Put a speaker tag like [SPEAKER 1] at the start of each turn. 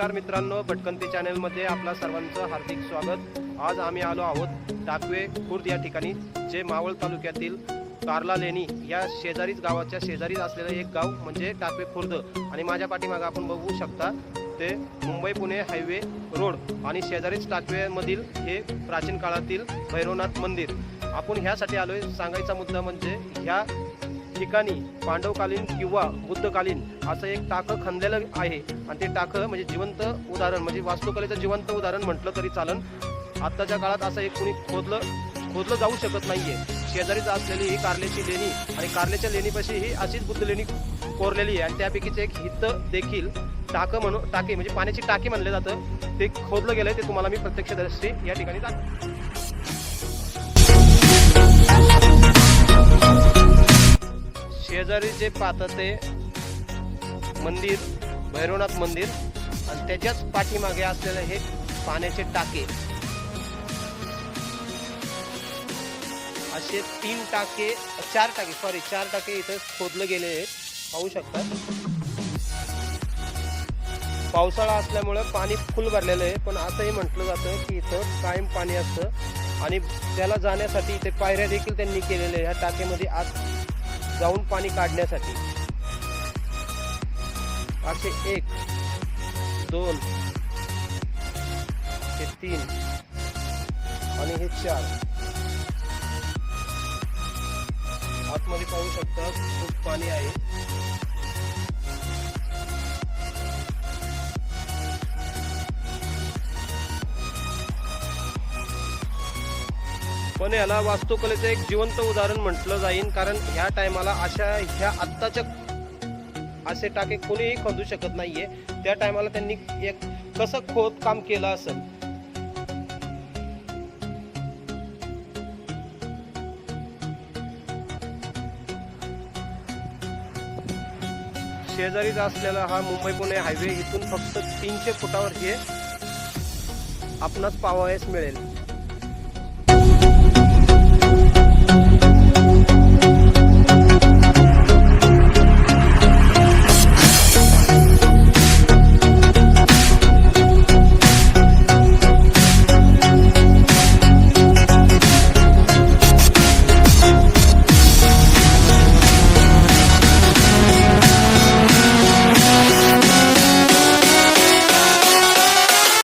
[SPEAKER 1] नमस्कार मित्रांनो भटकंती चॅनलमध्ये आपला सर्वांचं हार्दिक स्वागत. आज आम्ही आलो आहोत टाकवे खुर्द या ठिकाणी जे मावळ तालुक्यातील कार्ला लेणी या शेजारीच गावाच्या शेजारीच असलेलं एक गाव म्हणजे टाकवे खुर्द. आणि माझ्या पाठीमागं आपण बघू शकता ते मुंबई पुणे हायवे रोड आणि शेजारीच टाकवेमधील हे प्राचीन काळातील भैरवनाथ मंदिर. आपण ह्यासाठी आलो आहे सांगायचा मुद्दा म्हणजे ह्या ठिकाणी पांडवकालीन किंवा बुद्धकालीन असं एक टाकं खणलेलं आहे. आणि ते टाकं म्हणजे जिवंत उदाहरण म्हणजे वास्तुकलेचं जिवंत उदाहरण म्हटलं तरी चालन. आत्ताच्या काळात असं एक कुणी खोदलं खोदलं जाऊ शकत नाहीये. शेजारीच असलेली ही कारल्याची लेणी आणि कारल्याच्या लेणीपाशी ही अशीच बुद्ध लेणी कोरलेली आहे. आणि त्यापैकीच एक हित देखील टाकं म्हणून टाके म्हणजे पाण्याची टाकी म्हणलं जातं. ते खोदलं गेलं ते तुम्हाला मी प्रत्यक्षदर्शी या ठिकाणी दाखव शेजारी जे पाहतं ते मंदिर भैरवनाथ मंदिर आणि त्याच्याच पाठीमागे असलेलं हे पाण्याचे टाके. असे तीन टाके चार टाके सॉरी चार टाके इथं खोदले गेले आहेत. पाहू शकतात पावसाळा असल्यामुळे पाणी फुल भरलेलं आहे पण असंही म्हटलं जातं की इथं कायम पाणी असतं. आणि त्याला जाण्यासाठी इथे पायऱ्या देखील त्यांनी केलेल्या आहे या टाकेमध्ये आत जाऊन पाणी काढण्यासाठी. असे एक दोन हे तीन आणि हे चार. आतमध्ये पाहू शकता खूप पाणी आहे. पण याला वास्तुकलेचं एक जिवंत उदाहरण म्हटलं जाईल कारण ह्या टायमाला अशा ह्या आत्ताच्या असे टाके कोणीही खोदू शकत नाहीये. त्या टायमाला त्यांनी एक कसं खोद काम केलं असेल? शेजारीच असलेला हा मुंबई पुणे हायवे इथून फक्त तीनशे फुटावर हे आपणास पावायस मिळेल.